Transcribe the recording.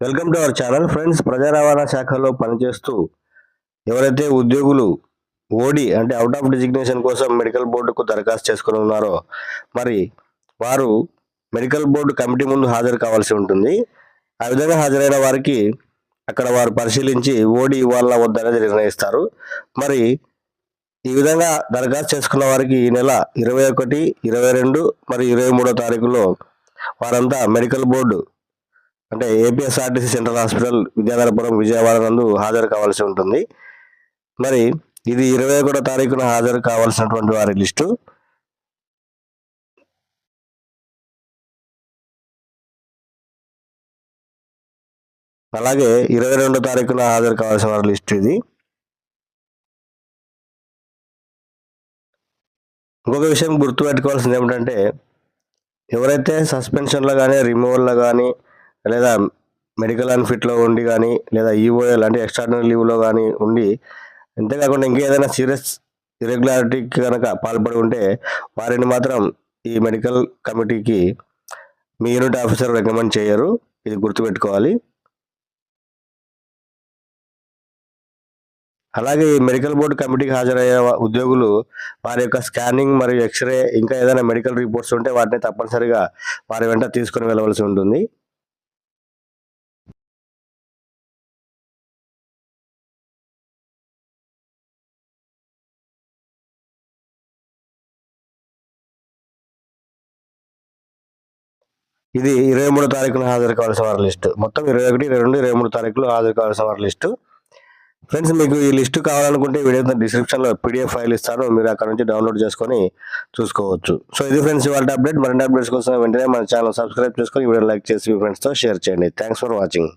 Welcome to our channel. Friends ప్రజా రవాణా శాఖలో పనిచేస్తూ ఎవరైతే ఉద్యోగులు O D out of designation కోసం మెడికల్ బోర్డుకు దరఖాస్తు చేసుకుని ఉన్నారో మరి వారు మెడికల్ బోర్డు కమిటీ ముందు హాజరు కావాల్సి ఉంటుంది. ఆ విధంగా హాజరైన వారికి అక్కడ వారు పరిశీలించి ఓడి ఇవ్వాలా వద్దనేది నిర్ణయిస్తారు. మరి ఈ విధంగా దరఖాస్తు చేసుకున్న వారికి ఈ నెల ఇరవై ఒకటి ఇరవై రెండు మరియు ఇరవై మూడో తారీఖులో వారంతా మెడికల్ బోర్డు అంటే APSRTC central hospital Vidyadharapuram Vijayawada నందు హాజరు కావాల్సి ఉంటుంది. మరి ఇది ఇరవై ఒకటో తారీఖున హాజరు కావాల్సినటువంటి వారి లిస్టు. అలాగే ఇరవై రెండో తారీఖున హాజరు కావాల్సిన వారి లిస్టు ఇది. ఇంకొక విషయం గుర్తుపెట్టుకోవాల్సింది ఏమిటంటే ఎవరైతే సస్పెన్షన్లో కానీ రిమూవల్లో కానీ లేదా మెడికల్ అన్ఫిట్లో ఉండి కానీ లేదా ఈఓఎల్ అంటే ఎక్స్ట్రాడినరీ లీవ్లో కానీ ఉండి అంతేకాకుండా ఇంకేదైనా సీరియస్ ఇరెగ్యులారిటీకి కనుక పాల్పడి ఉంటే వారిని మాత్రం ఈ మెడికల్ కమిటీకి మీ యూనిట్ ఆఫీసర్ రికమెండ్ చేయరు. ఇది గుర్తుపెట్టుకోవాలి. అలాగే ఈ మెడికల్ బోర్డు కమిటీకి హాజరయ్యే ఉద్యోగులు వారి యొక్క స్కానింగ్ మరియు ఎక్స్రే ఇంకా ఏదైనా మెడికల్ రిపోర్ట్స్ ఉంటే వాటిని తప్పనిసరిగా వారి వెంట తీసుకుని వెళ్ళవలసి ఉంటుంది. ఇది ఇరవై మూడో తారీఖున హాజరు కావాల్సిన వారి లిస్టు. మొత్తం ఇరవై ఒకటి ఇరవై రెండు ఇరవై మూడు తారీఖులు హాజరు కావాల్సిన వారి లిస్టు. ఫ్రెండ్స్ మీకు ఈ లిస్టు కావాలనుకుంటే వీడియో డిస్క్రిప్షన్లో పీడిఎఫ్ ఫైల్ ఇస్తాను. మీరు అక్కడ నుంచి డౌన్లోడ్ చేసుకొని చూసుకోవచ్చు. సో ఇది ఫ్రెండ్స్ ఇవాళ అప్డేట్ మరిన్ని అప్డేట్స్ కోసం వెంటనే మన ఛానల్ సబ్స్క్రైబ్ చేసుకొని వీడియో లైక్ చేసి మీ ఫ్రెండ్స్తో షేర్ చేయండి. Thanks for watching